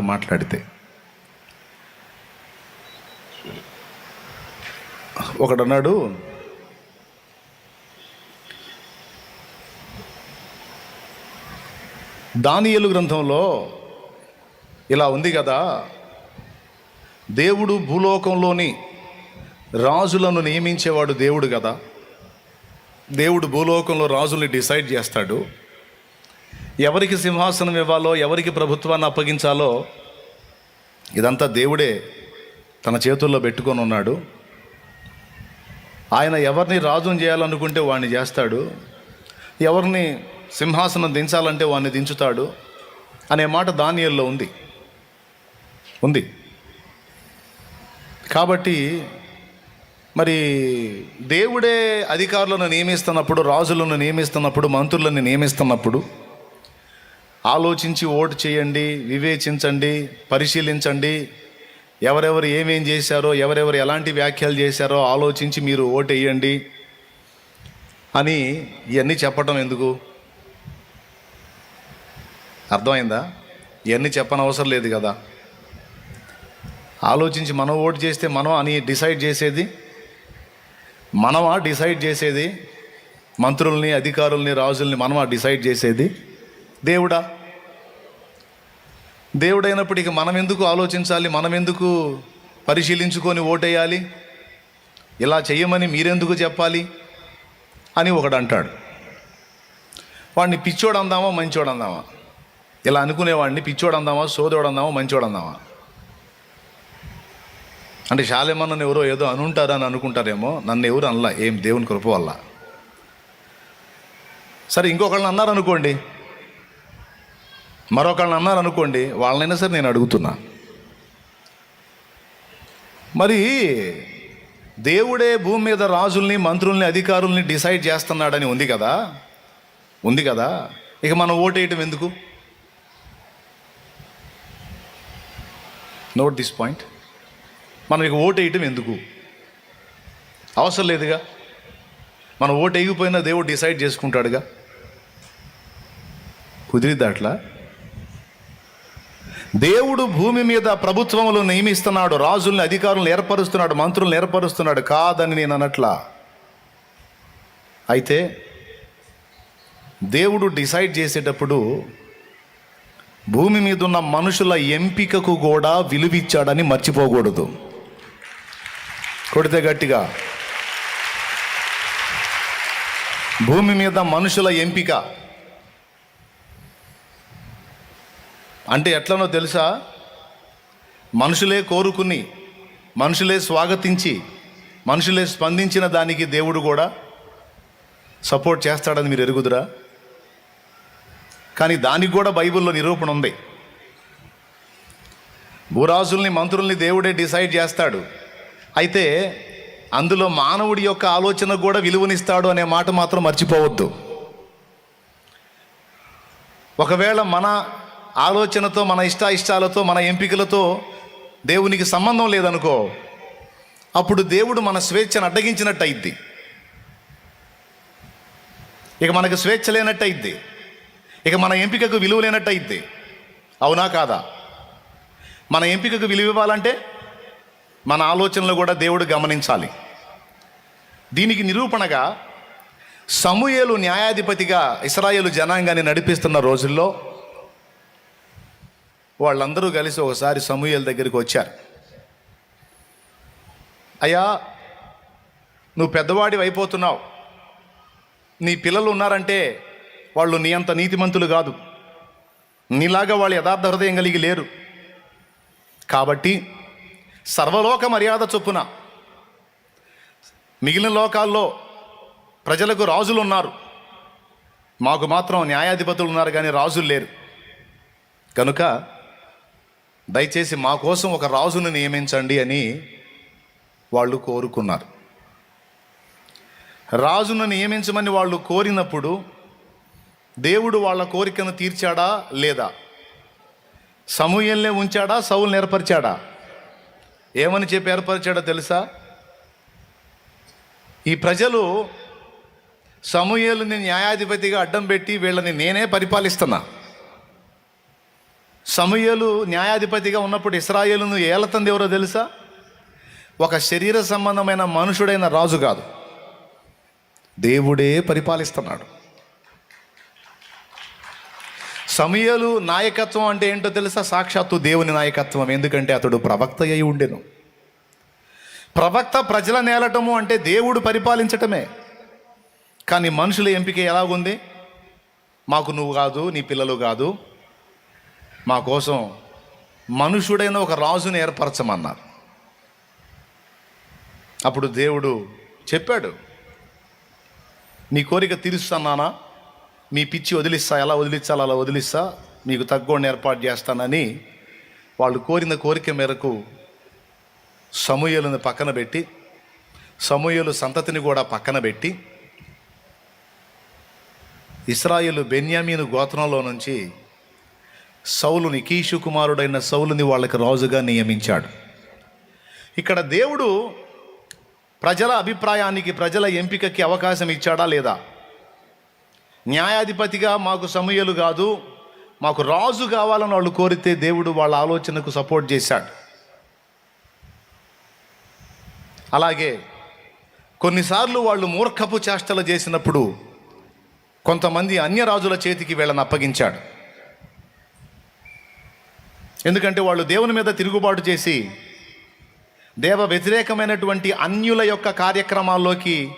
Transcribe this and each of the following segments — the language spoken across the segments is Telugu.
మాట మాట్లాడితే. ఒకడన్నాడు దానియలు గ్రంథంలో ఇలా ఉంది కదా దేవుడు భూలోకంలోని రాజులను నియమించేవాడు దేవుడు కదా. దేవుడు భూలోకంలో రాజుల్ని డిసైడ్ చేస్తాడు. ఎవరికి సింహాసనం ఇవ్వాలో ఎవరికి ప్రభుత్వాన్ని అప్పగించాలో ఇదంతా దేవుడే తన చేతుల్లో పెట్టుకొని ఉన్నాడు. ఆయన ఎవరిని రాజుని చేయాలనుకుంటే వాడిని చేస్తాడు. ఎవరిని సింహాసనం దించాలంటే వాడిని దించుతాడు అనే మాట దానియల్లో ఉంది. ఉంది. కాబట్టి మరి దేవుడే అధికారులను నియమిస్తున్నప్పుడు రాజులను నియమిస్తున్నప్పుడు మంత్రులను నియమిస్తున్నప్పుడు ఆలోచించి ఓటు చేయండి వివేచించండి పరిశీలించండి. ఎవరెవరు ఏమేం చేశారో ఎవరెవరు ఎలాంటి వ్యాఖ్యలు చేశారో ఆలోచించి మీరు ఓటు వేయండి అని ఇవన్నీ చెప్పటం ఎందుకు? అర్థమైందా? ఇవన్నీ చెప్పనవసరం లేదు కదా. ఆలోచించి మనం ఓటు చేస్తే మనం అని డిసైడ్ చేసేది? మనమా డిసైడ్ చేసేది? మంత్రుల్ని అధికారుల్ని రాజుల్ని మనమా డిసైడ్ చేసేది? దేవుడా? దేవుడైనప్పటికీ మనం ఎందుకు ఆలోచించాలి? మనం ఎందుకు పరిశీలించుకొని ఓటేయాలి? ఇలా చేయమని మీరెందుకు చెప్పాలి? అని ఒకడు అంటాడు వాడిని పిచ్చోడు అందామా మంచోడు అందామా ఇలా అనుకునేవాడిని పిచ్చోడు అందామా సోదోడు అందామా మంచోడు అందామా అంటే శాలేమన్నను ఎవరో ఏదో అనుంటారని అనుకుంటారేమో నన్ను ఎవరు అనలా ఏం దేవుని కృప వల్ల? సరే ఇంకొకళ్ళని అన్నారు అనుకోండి మరొకళ్ళని అన్నారు అనుకోండి వాళ్ళనైనా సరే నేను అడుగుతున్నా. మరి దేవుడే భూమి మీద రాజుల్ని మంత్రుల్ని అధికారుల్ని డిసైడ్ చేస్తున్నాడని ఉంది కదా? ఉంది కదా? ఇక మనం ఓటేయటం ఎందుకు? నోట్ దిస్ పాయింట్ మనం ఇక ఓటు వేయటం ఎందుకు? అవసరం లేదుగా? మనం ఓటు వేయకపోయినా దేవుడు డిసైడ్ చేసుకుంటాడుగా? కుదిరిద్ది అట్లా? దేవుడు భూమి మీద ప్రభుత్వములు నియమిస్తున్నాడు రాజుల్ని అధికారులను ఏర్పరుస్తున్నాడు మంత్రులను ఏర్పరుస్తున్నాడు కాదని నేను అనట్లా? అయితే దేవుడు డిసైడ్ చేసేటప్పుడు భూమి మీద ఉన్న మనుషుల ఎంపికకు కూడా విలువిచ్చాడని మర్చిపోకూడదు. కొడితే గట్టిగా. భూమి మీద మనుషుల ఎంపిక. అంటే ఎట్లనో తెలుసా? మనుషులే కోరుకుని మనుషులే స్వాగతించి మనుషులే స్పందించిన దానికి దేవుడు కూడా సపోర్ట్ చేస్తాడని మీరు ఎరుగుదురా? కానీ దానికి కూడా బైబిల్లో నిరూపణ ఉంది. భూరాజుల్ని మంత్రుల్ని దేవుడే డిసైడ్ చేస్తాడు. అయితే అందులో మానవుడి యొక్క ఆలోచన కూడా విలువనిస్తాడు అనే మాట మాత్రం మర్చిపోవద్దు. ఒకవేళ మన ఆలోచనతో మన ఇష్ట ఇష్టాలతో మన ఎంపికలతో దేవునికి సంబంధం లేదనుకో అప్పుడు దేవుడు మన స్వేచ్ఛను అడ్డగించినట్టు అయింది ఇక మనకు స్వేచ్ఛ లేనట్టు అయింది ఇక మన ఎంపికకు విలువ లేనట్టు అయింది అవునా కాదా? మన ఎంపికకు విలువ ఇవ్వాలంటే మన ఆలోచనలు కూడా దేవుడు గమనించాలి. దీనికి నిరూపణగా సమూయేలు న్యాయాధిపతిగా ఇస్రాయేలు జనాంగాన్ని నడిపిస్తున్న రోజుల్లో వాళ్ళందరూ కలిసి ఒకసారి సమూహల దగ్గరికి వచ్చారు. అయ్యా నువ్వు పెద్దవాడి అయిపోతున్నావు. నీ పిల్లలు ఉన్నారంటే వాళ్ళు నీ అంత నీతిమంతులు కాదు. నీలాగా వాళ్ళు యథార్థ హృదయం కలిగి లేరు. కాబట్టి సర్వలోక మర్యాద చొప్పున మిగిలిన లోకాల్లో ప్రజలకు రాజులు ఉన్నారు మాకు మాత్రం న్యాయాధిపతులు ఉన్నారు కానీ రాజులు లేరు. కనుక దయచేసి మా కోసం ఒక రాజును నియమించండి అని వాళ్ళు కోరుకున్నారు. రాజును నియమించమని వాళ్ళు కోరినప్పుడు దేవుడు వాళ్ళ కోరికను తీర్చాడా లేదా? సమూహంలో ఉంచాడా? సౌలు ఏర్పరిచాడా? ఏమని చెప్పి ఏర్పరిచాడో తెలుసా? ఈ ప్రజలు సమూహేలుని న్యాయాధిపతిగా అడ్డం పెట్టి వీళ్ళని నేనే పరిపాలిస్తున్నా. సమయలు న్యాయాధిపతిగా ఉన్నప్పుడు ఇస్రాయేలును ఏలతంది ఎవరో తెలుసా? ఒక శరీర సంబంధమైన మనుషుడైన రాజు కాదు. దేవుడే పరిపాలిస్తున్నాడు. సమయలు నాయకత్వం అంటే ఏంటో తెలుసా? సాక్షాత్తు దేవుని నాయకత్వం. ఎందుకంటే అతడు ప్రవక్త అయి ఉండెను. ప్రవక్త ప్రజల నేలటము అంటే దేవుడు పరిపాలించటమే. కానీ మనుషుల ఎంపిక ఎలాగుంది? మాకు నువ్వు కాదు నీ పిల్లలు కాదు మా కోసం మనుషుడైన ఒక రాజుని ఏర్పరచమన్నారు. అప్పుడు దేవుడు చెప్పాడు నీ కోరిక తీరుస్తున్నానా మీ పిచ్చి వదిలిస్తా ఎలా వదిలించాలో అలా వదిలిస్తా మీకు తగ్గోడిని ఏర్పాటు చేస్తానని వాళ్ళు కోరిన కోరిక మేరకు సమూహలను పక్కన పెట్టి సమూహలు సంతతిని కూడా పక్కన పెట్టి ఇస్రాయేలు బెన్యామీను గోత్రంలో నుంచి సౌలుని కీషు కుమారుడైన సౌలుని వాళ్ళకి రాజుగా నియమించాడు. ఇక్కడ దేవుడు ప్రజల అభిప్రాయానికి ప్రజల ఎంపికకి అవకాశం ఇచ్చాడా లేదా? న్యాయాధిపతిగా మాకు సమయలు కాదు మాకు రాజు కావాలని వాళ్ళు కోరితే దేవుడు వాళ్ళ ఆలోచనకు సపోర్ట్ చేశాడు. అలాగే కొన్నిసార్లు వాళ్ళు మూర్ఖపు చేష్టలు చేసినప్పుడు కొంతమంది అన్య రాజుల చేతికి వీళ్ళని అప్పగించాడు. ఎందుకంటే వాళ్ళు దేవుని మీద తిరుగుబాటు చేసి దేవ వ్యతిరేకమైనటువంటి అన్యుల యొక్క కార్యక్రమాల్లోకి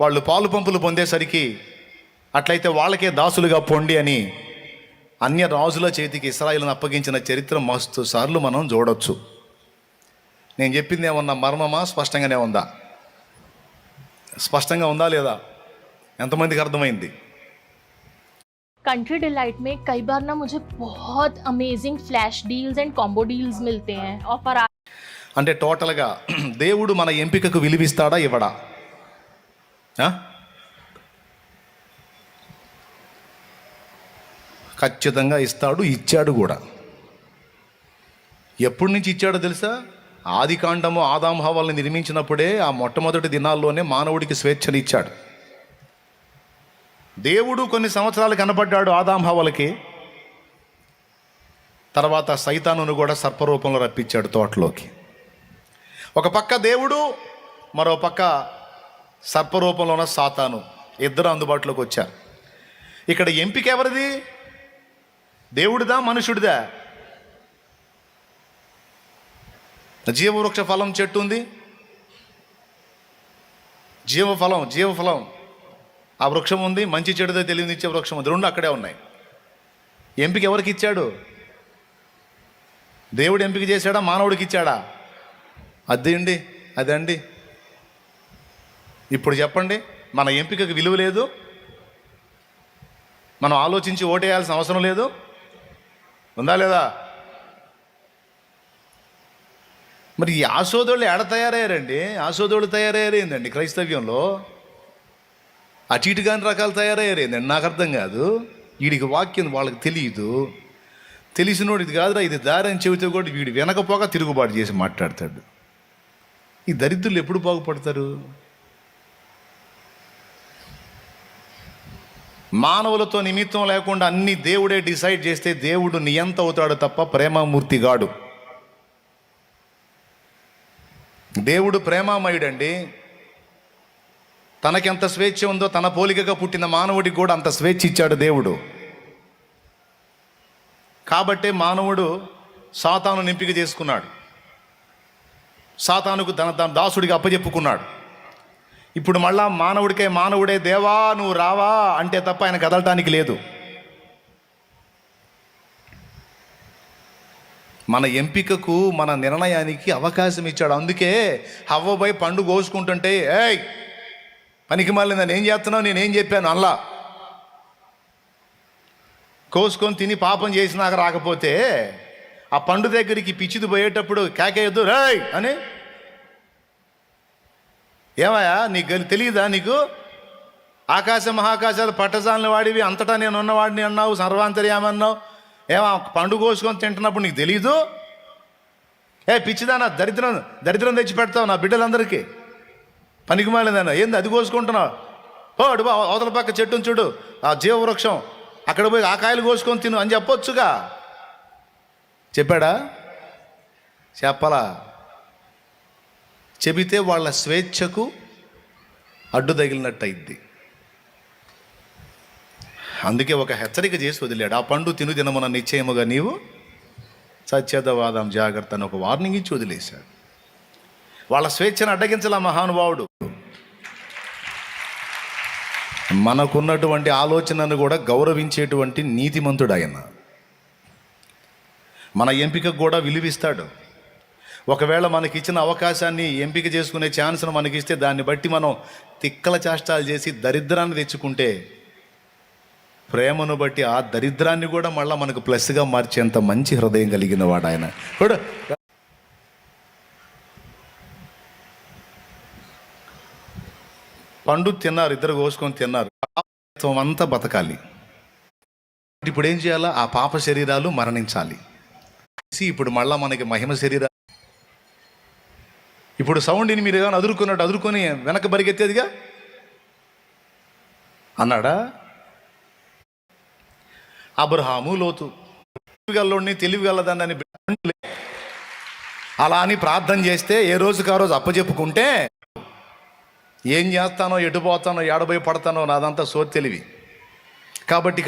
వాళ్ళు పాలు పంపులు పొందేసరికి అట్లయితే వాళ్ళకే దాసులుగా పొండి అని అన్య రాజుల చేతికి ఇస్రాయిల్ని అప్పగించిన చరిత్ర మస్తు సార్లు మనం చూడొచ్చు. నేను చెప్పింది ఏమన్నా మర్మమా? స్పష్టంగానే ఉందా? స్పష్టంగా ఉందా లేదా? ఎంతమందికి అర్థమైంది? कंट्री डिलाइट में कई बार ना मुझे बहुत amazing flash deals and combo deals मिलते हैं ऑफर అంటే టోటల్గా దేవుడు మన ఎంపికకు విలువిస్తాడా ఇవ్వడా ఆ? ఖచ్చితంగా ఇస్తాడు ఇచ్చాడు కూడా ఎప్పటి నుంచి ఇచ్చాడో తెలుసా ఆది కాండము ఆదాం హవాల్ని నిర్మించినప్పుడే ఆ మొట్టమొదటి దినాల్లోనే మానవుడికి స్వేచ్ఛని ఇచ్చాడు దేవుడు కొన్ని సంవత్సరాలు కనపడ్డాడు ఆదాంహవలకి తర్వాత సైతానును కూడా సర్పరూపంలో రప్పించాడు తోటలోకి. ఒక పక్క దేవుడు మరో పక్క సర్పరూపంలో ఉన్న సాతాను. ఇద్దరు అందుబాటులోకి వచ్చారు. ఇక్కడ ఎంపిక ఎవరిది? దేవుడిదా మనుషుడిదా? జీవవృక్ష ఫలం చెట్టు ఉంది. జీవఫలం జీవఫలం. ఆ వృక్షం ఉంది మంచి చెడుదో తెలియనిచ్చే వృక్షం ఉంది. రెండు అక్కడే ఉన్నాయి. ఎంపిక ఎవరికి ఇచ్చాడు? దేవుడు ఎంపిక చేశాడా? మానవుడికి ఇచ్చాడా? అదేండి అదండి ఇప్పుడు చెప్పండి మన ఎంపికకు విలువ లేదు. మనం ఆలోచించి ఓటేయాల్సిన అవసరం లేదు. ఉందా లేదా? మరి ఈ ఆశోదోళ్ళు ఎడ తయారయ్యారండి? ఆశోదోళ్ళు తయారయ్యారేందండి క్రైస్తవ్యంలో? అటు ఇటు కాని రకాలు తయారయ్యారేందండి నాకు అర్థం కాదు. వీడికి వాక్యం వాళ్ళకి తెలియదు తెలిసినోడు ఇది కాదురా ఇది దారి అని చెబితే కూడా వీడు వెనకపోక తిరుగుబాటు చేసి మాట్లాడతాడు. ఈ దరిద్రులు ఎప్పుడు బాగుపడతారు? మానవులతో నిమిత్తం లేకుండా అన్ని దేవుడే డిసైడ్ చేస్తే దేవుడు నియంత అవుతాడు తప్ప ప్రేమమూర్తి గాడు. దేవుడు ప్రేమామయుడండి. తనకెంత స్వేచ్ఛ ఉందో తన పోలికగా పుట్టిన మానవుడికి కూడా అంత స్వేచ్ఛ ఇచ్చాడు దేవుడు. కాబట్టే మానవుడు సాతాను నింపిక చేసుకున్నాడు. సాతానుకు తన తన దాసుడికి అప్పజెప్పుకున్నాడు. ఇప్పుడు మళ్ళా మానవుడికే మానవుడే దేవా నువ్వు రావా అంటే తప్ప ఆయన కదలటానికి లేదు. మన ఎంపికకు మన నిర్ణయానికి అవకాశం ఇచ్చాడు. అందుకే హవ్వబోయి పండు కోసుకుంటుంటే ఏయ్ పనికి మళ్ళీ నేను ఏం చేస్తున్నావు? నేనేం చెప్పాను? అల్లా కోసుకొని తిని పాపం చేసినాక రాకపోతే ఆ పండు దగ్గరికి పిచ్చిది పోయేటప్పుడు కేకేయద్దు రాయ్! అని. ఏమయ్యా నీకు తెలియదా నీకు? ఆకాశ మహాకాశాలు పట్టజాలని వాడివి అంతటా నేను ఉన్నవాడిని అన్నావు సర్వాంతర్యామన్నావు. ఏమా పండు కోసుకొని తింటున్నప్పుడు నీకు తెలీదు? ఏ పిచ్చిదానా దరిద్రం దరిద్రం తెచ్చి పెడతావు నా బిడ్డలందరికీ? పనికి మాలిందన్న ఏంది అది కోసుకుంటున్నావు? ఓ అడుగు అవతల పక్క చెట్టును చూడు. ఆ జీవవృక్షం. అక్కడ పోయి ఆ కాయలు కోసుకొని తిను అని చెప్పొచ్చుగా. చెప్పాడా? చెప్పలా? చెబితే వాళ్ళ స్వేచ్ఛకు అడ్డు తగిలినట్టు అయింది అందుకే ఒక హెచ్చరిక చేసి వదిలాడు. ఆ పండు తిను తినమున నిశ్చయముగా నీవు సత్యతవాదం జాగ్రత్త అని ఒక వార్నింగ్ ఇచ్చి వదిలేశాడు. వాళ్ళ స్వేచ్ఛను అడ్డగించాల మహానుభావుడు. మనకున్నటువంటి ఆలోచనను కూడా గౌరవించేటువంటి నీతిమంతుడు ఆయన మన ఎంపికకు కూడా విలువిస్తాడు. ఒకవేళ మనకి ఇచ్చిన అవకాశాన్ని ఎంపిక చేసుకునే ఛాన్స్ను మనకిస్తే దాన్ని బట్టి మనం తిక్కల చేష్టాలు చేసి దరిద్రాన్ని తెచ్చుకుంటే ప్రేమను బట్టి ఆ దరిద్రాన్ని కూడా మళ్ళీ మనకు ప్లస్గా మార్చేంత మంచి హృదయం కలిగిన వాడు ఆయన పండు తిన్నారు ఇద్దరు కోసుకొని తిన్నారు. పాపత్వం అంతా బతకాలి. ఇప్పుడు ఏం చేయాలా? ఆ పాప శరీరాలు మరణించాలి. ఇప్పుడు మళ్ళా మనకి మహిమ శరీరాలు. ఇప్పుడు సౌండ్ని మీరు ఏమైనా అదురుకున్నట్టు అదురుకొని వెనక బరిగెత్తేదిగా అన్నాడా? అబ్రహాము లోతు. తెలివిగల్లోని తెలివిగలదాన్ని అలా అని ప్రార్థన చేస్తే ఏ రోజుకి ఆ రోజు అప్పచెప్పుకుంటే ఏం చేస్తానో ఎటు పోతానో ఏడబోయి పడతానో నాదంతా సో తెలివి. కాబట్టి